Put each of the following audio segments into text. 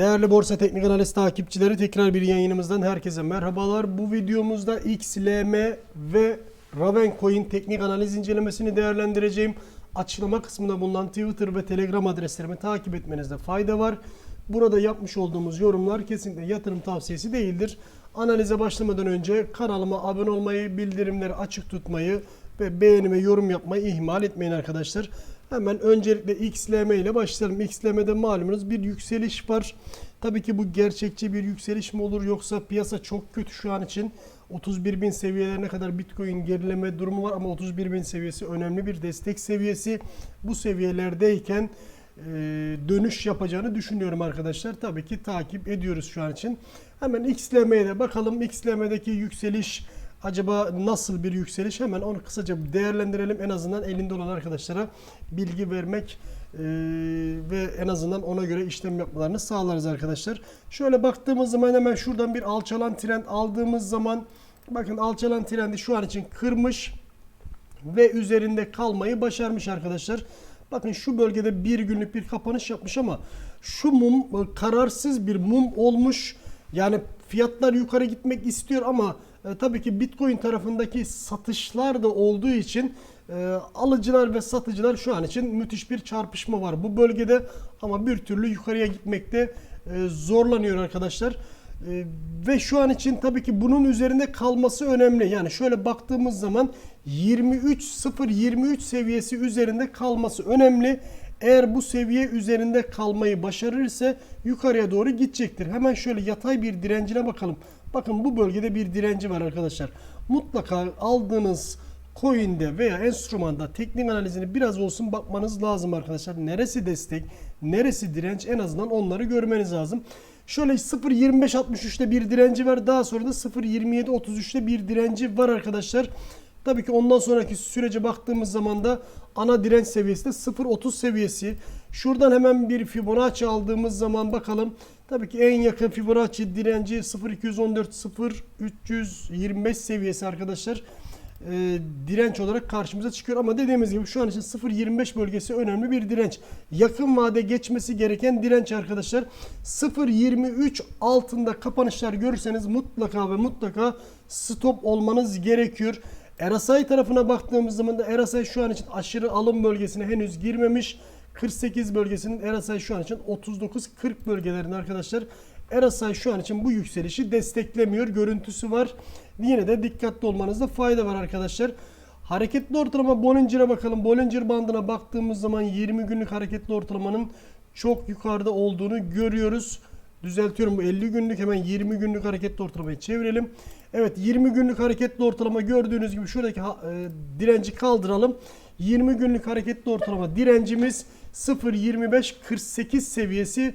Değerli Borsa Teknik Analiz takipçileri tekrar bir yayınımızdan herkese merhabalar. Bu videomuzda XLM ve Ravencoin teknik analiz incelemesini değerlendireceğim. Açıklama kısmında bulunan Twitter ve Telegram adreslerimi takip etmenizde fayda var. Burada yapmış olduğumuz yorumlar kesinlikle yatırım tavsiyesi değildir. Analize başlamadan önce kanalıma abone olmayı, bildirimleri açık tutmayı ve beğeni ve yorum yapmayı ihmal etmeyin arkadaşlar. Hemen öncelikle XLM ile başlayalım. XLM'de malumunuz bir yükseliş var. Tabii ki bu gerçekçi bir yükseliş mi olur yoksa piyasa çok kötü şu an için. 31 bin seviyelerine kadar Bitcoin gerileme durumu var ama 31 bin seviyesi önemli bir destek seviyesi. Bu seviyelerdeyken dönüş yapacağını düşünüyorum arkadaşlar. Tabii ki takip ediyoruz şu an için. Hemen XLM'ye de bakalım. XLM'deki yükseliş acaba nasıl bir yükseliş? Hemen onu kısaca değerlendirelim. En azından elinde olan arkadaşlara bilgi vermek e, ve en azından ona göre işlem yapmalarını sağlarız arkadaşlar. Şöyle baktığımız zaman hemen şuradan bir alçalan trend aldığımız zaman bakın alçalan trendi şu an için kırmış ve üzerinde kalmayı başarmış arkadaşlar. Bakın şu bölgede bir günlük bir kapanış yapmış ama şu mum e, kararsız bir mum olmuş. Yani fiyatlar yukarı gitmek istiyor ama e, tabii ki Bitcoin tarafındaki satışlar da olduğu için e, alıcılar ve satıcılar şu an için müthiş bir çarpışma var bu bölgede ama bir türlü yukarıya gitmekte e, zorlanıyor arkadaşlar. E, ve şu an için tabii ki bunun üzerinde kalması önemli. Yani şöyle baktığımız zaman 23.023 seviyesi üzerinde kalması önemli. Eğer bu seviye üzerinde kalmayı başarırsa yukarıya doğru gidecektir. Hemen şöyle yatay bir direncine bakalım. Bakın bu bölgede bir direnci var arkadaşlar. Mutlaka aldığınız coin'de veya enstrümanda teknik analizini biraz olsun bakmanız lazım arkadaşlar. Neresi destek, neresi direnç en azından onları görmeniz lazım. Şöyle 0.25.63'te bir direnci var. Daha sonra da 0.27.33'te bir direnci var arkadaşlar. Tabii ki ondan sonraki sürece baktığımız zaman da ana direnç seviyesi de 0.30 seviyesi. Şuradan hemen bir Fibonacci aldığımız zaman bakalım. Tabii ki en yakın Fibonacci direnci 0.214 0.325 seviyesi arkadaşlar. Ee, direnç olarak karşımıza çıkıyor ama dediğimiz gibi şu an için 0.25 bölgesi önemli bir direnç. Yakın vade geçmesi gereken direnç arkadaşlar. 0.23 altında kapanışlar görürseniz mutlaka ve mutlaka stop olmanız gerekiyor. RSI tarafına baktığımız zaman da RSI şu an için aşırı alım bölgesine henüz girmemiş. 48 bölgesinin RSI şu an için 39-40 bölgelerinde arkadaşlar. RSI şu an için bu yükselişi desteklemiyor. Görüntüsü var. Yine de dikkatli olmanızda fayda var arkadaşlar. Hareketli ortalama Bollinger'a bakalım. Bollinger bandına baktığımız zaman 20 günlük hareketli ortalamanın çok yukarıda olduğunu görüyoruz. Düzeltiyorum bu 50 günlük hemen 20 günlük hareketli ortalamayı çevirelim. Evet 20 günlük hareketli ortalama gördüğünüz gibi şuradaki e, direnci kaldıralım. 20 günlük hareketli ortalama direncimiz 0.2548 seviyesi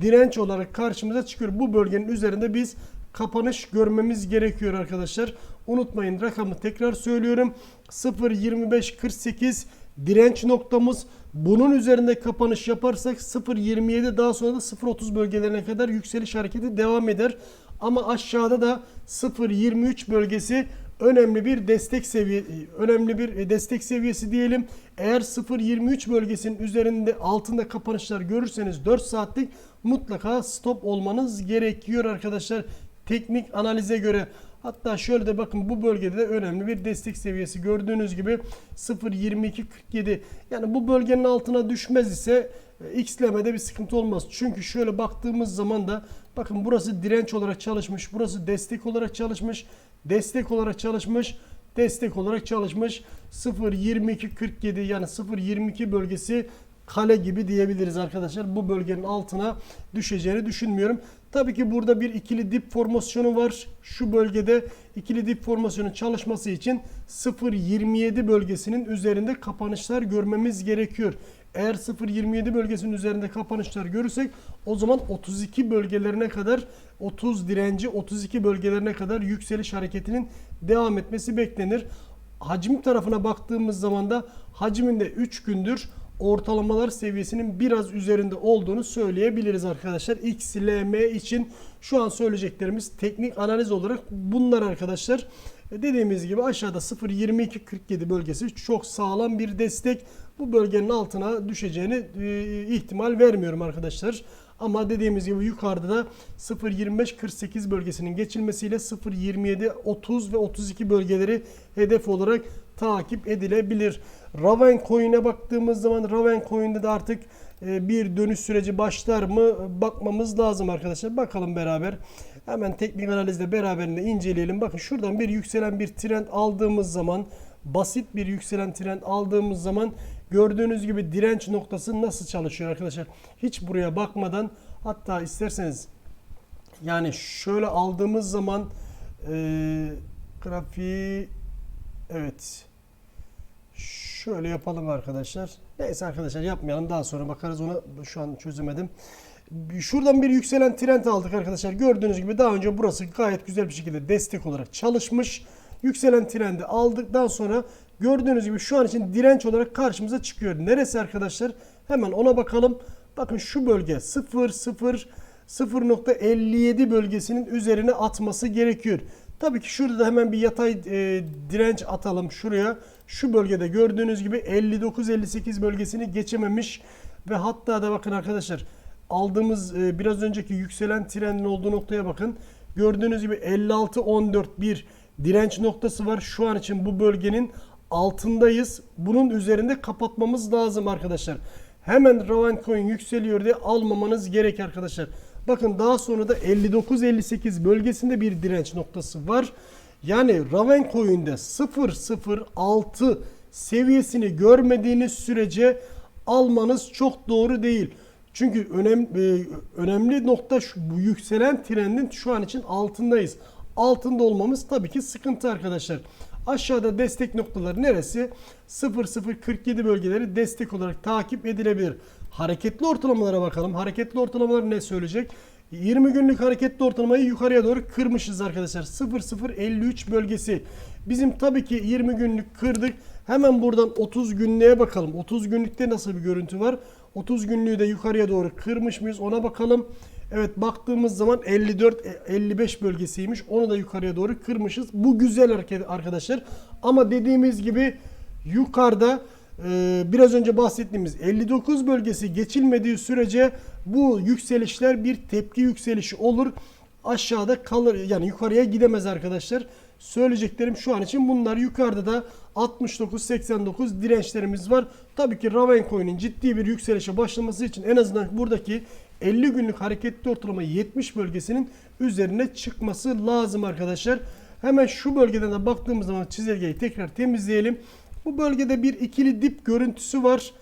direnç olarak karşımıza çıkıyor. Bu bölgenin üzerinde biz kapanış görmemiz gerekiyor arkadaşlar. Unutmayın rakamı tekrar söylüyorum. 0.2548 direnç noktamız. Bunun üzerinde kapanış yaparsak 0.27 daha sonra da 0.30 bölgelerine kadar yükseliş hareketi devam eder. Ama aşağıda da 0.23 bölgesi önemli bir destek seviye önemli bir destek seviyesi diyelim. Eğer 0.23 bölgesinin üzerinde altında kapanışlar görürseniz 4 saatlik mutlaka stop olmanız gerekiyor arkadaşlar. Teknik analize göre Hatta şöyle de bakın bu bölgede de önemli bir destek seviyesi gördüğünüz gibi 0.2247 yani bu bölgenin altına düşmez ise e, X'lemede bir sıkıntı olmaz. Çünkü şöyle baktığımız zaman da bakın burası direnç olarak çalışmış. Burası destek olarak çalışmış. Destek olarak çalışmış. Destek olarak çalışmış. 0.2247 yani 0.22 bölgesi kale gibi diyebiliriz arkadaşlar. Bu bölgenin altına düşeceğini düşünmüyorum. Tabii ki burada bir ikili dip formasyonu var. Şu bölgede ikili dip formasyonun çalışması için 0.27 bölgesinin üzerinde kapanışlar görmemiz gerekiyor. Eğer 0.27 bölgesinin üzerinde kapanışlar görürsek o zaman 32 bölgelerine kadar 30 direnci 32 bölgelerine kadar yükseliş hareketinin devam etmesi beklenir. Hacim tarafına baktığımız zaman da hacminde 3 gündür ortalamalar seviyesinin biraz üzerinde olduğunu söyleyebiliriz arkadaşlar. XLM için şu an söyleyeceklerimiz teknik analiz olarak bunlar arkadaşlar. Dediğimiz gibi aşağıda 0.2247 bölgesi çok sağlam bir destek. bu bölgenin altına düşeceğini e, ihtimal vermiyorum arkadaşlar. Ama dediğimiz gibi yukarıda da 0.25-48 bölgesinin geçilmesiyle 0.27, 30 ve 32 bölgeleri hedef olarak takip edilebilir. Raven Coin'e baktığımız zaman Raven Coin'de de artık e, bir dönüş süreci başlar mı bakmamız lazım arkadaşlar. Bakalım beraber. Hemen teknik analizde beraberinde inceleyelim. Bakın şuradan bir yükselen bir trend aldığımız zaman basit bir yükselen trend aldığımız zaman gördüğünüz gibi direnç noktası nasıl çalışıyor arkadaşlar. Hiç buraya bakmadan hatta isterseniz yani şöyle aldığımız zaman e, grafiği evet şöyle yapalım arkadaşlar. Neyse arkadaşlar yapmayalım daha sonra bakarız ona şu an çözemedim. Şuradan bir yükselen trend aldık arkadaşlar. Gördüğünüz gibi daha önce burası gayet güzel bir şekilde destek olarak çalışmış. Yükselen trendi aldıktan sonra gördüğünüz gibi şu an için direnç olarak karşımıza çıkıyor. Neresi arkadaşlar? Hemen ona bakalım. Bakın şu bölge 0 0 0.57 bölgesinin üzerine atması gerekiyor. Tabii ki şurada da hemen bir yatay e, direnç atalım şuraya. Şu bölgede gördüğünüz gibi 59-58 bölgesini geçememiş ve hatta da bakın arkadaşlar aldığımız e, biraz önceki yükselen trendin olduğu noktaya bakın. Gördüğünüz gibi 56-14 bir direnç noktası var. Şu an için bu bölgenin altındayız. Bunun üzerinde kapatmamız lazım arkadaşlar. Hemen Raven Coin yükseliyor diye almamanız gerek arkadaşlar. Bakın daha sonra da 59-58 bölgesinde bir direnç noktası var. Yani Raven Coin'de 006 seviyesini görmediğiniz sürece almanız çok doğru değil. Çünkü önemli, önemli nokta şu, bu yükselen trendin şu an için altındayız. Altında olmamız tabii ki sıkıntı arkadaşlar. Aşağıda destek noktaları neresi? 0047 bölgeleri destek olarak takip edilebilir. Hareketli ortalamalara bakalım. Hareketli ortalamalar ne söyleyecek? 20 günlük hareketli ortalamayı yukarıya doğru kırmışız arkadaşlar. 0053 bölgesi. Bizim tabii ki 20 günlük kırdık. Hemen buradan 30 günlüğe bakalım. 30 günlükte nasıl bir görüntü var? 30 günlüğü de yukarıya doğru kırmış mıyız? Ona bakalım. Evet baktığımız zaman 54-55 bölgesiymiş. Onu da yukarıya doğru kırmışız. Bu güzel hareket arkadaşlar. Ama dediğimiz gibi yukarıda e, biraz önce bahsettiğimiz 59 bölgesi geçilmediği sürece bu yükselişler bir tepki yükselişi olur. Aşağıda kalır yani yukarıya gidemez arkadaşlar. Söyleyeceklerim şu an için bunlar. Yukarıda da 69-89 dirençlerimiz var. Tabii ki Raven Coin'in ciddi bir yükselişe başlaması için en azından buradaki 50 günlük hareketli ortalama 70 bölgesinin üzerine çıkması lazım arkadaşlar. Hemen şu bölgeden de baktığımız zaman çizelgeyi tekrar temizleyelim. Bu bölgede bir ikili dip görüntüsü var.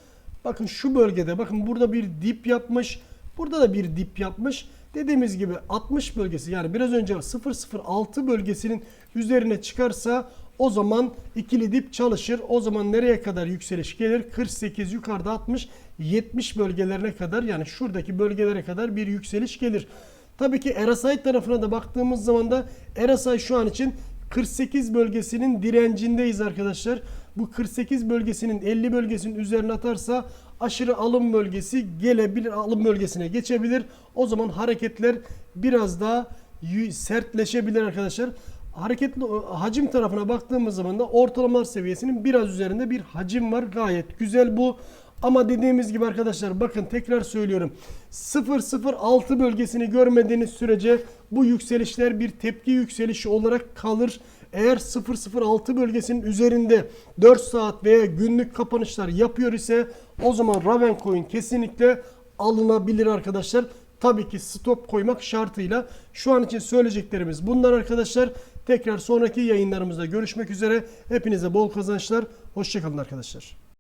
Bakın şu bölgede bakın burada bir dip yapmış. Burada da bir dip yapmış. Dediğimiz gibi 60 bölgesi yani biraz önce 006 bölgesinin üzerine çıkarsa o zaman ikili dip çalışır. O zaman nereye kadar yükseliş gelir? 48 yukarıda 60 70 bölgelerine kadar yani şuradaki bölgelere kadar bir yükseliş gelir. Tabii ki RSI tarafına da baktığımız zaman da RSI şu an için 48 bölgesinin direncindeyiz arkadaşlar. Bu 48 bölgesinin 50 bölgesinin üzerine atarsa aşırı alım bölgesi gelebilir, alım bölgesine geçebilir. O zaman hareketler biraz daha sertleşebilir arkadaşlar. Hareketli hacim tarafına baktığımız zaman da ortalama seviyesinin biraz üzerinde bir hacim var. Gayet güzel bu. Ama dediğimiz gibi arkadaşlar bakın tekrar söylüyorum. 006 bölgesini görmediğiniz sürece bu yükselişler bir tepki yükselişi olarak kalır. Eğer 006 bölgesinin üzerinde 4 saat veya günlük kapanışlar yapıyor ise o zaman Raven Coin kesinlikle alınabilir arkadaşlar. Tabii ki stop koymak şartıyla. Şu an için söyleyeceklerimiz bunlar arkadaşlar. Tekrar sonraki yayınlarımızda görüşmek üzere. Hepinize bol kazançlar. Hoşçakalın arkadaşlar.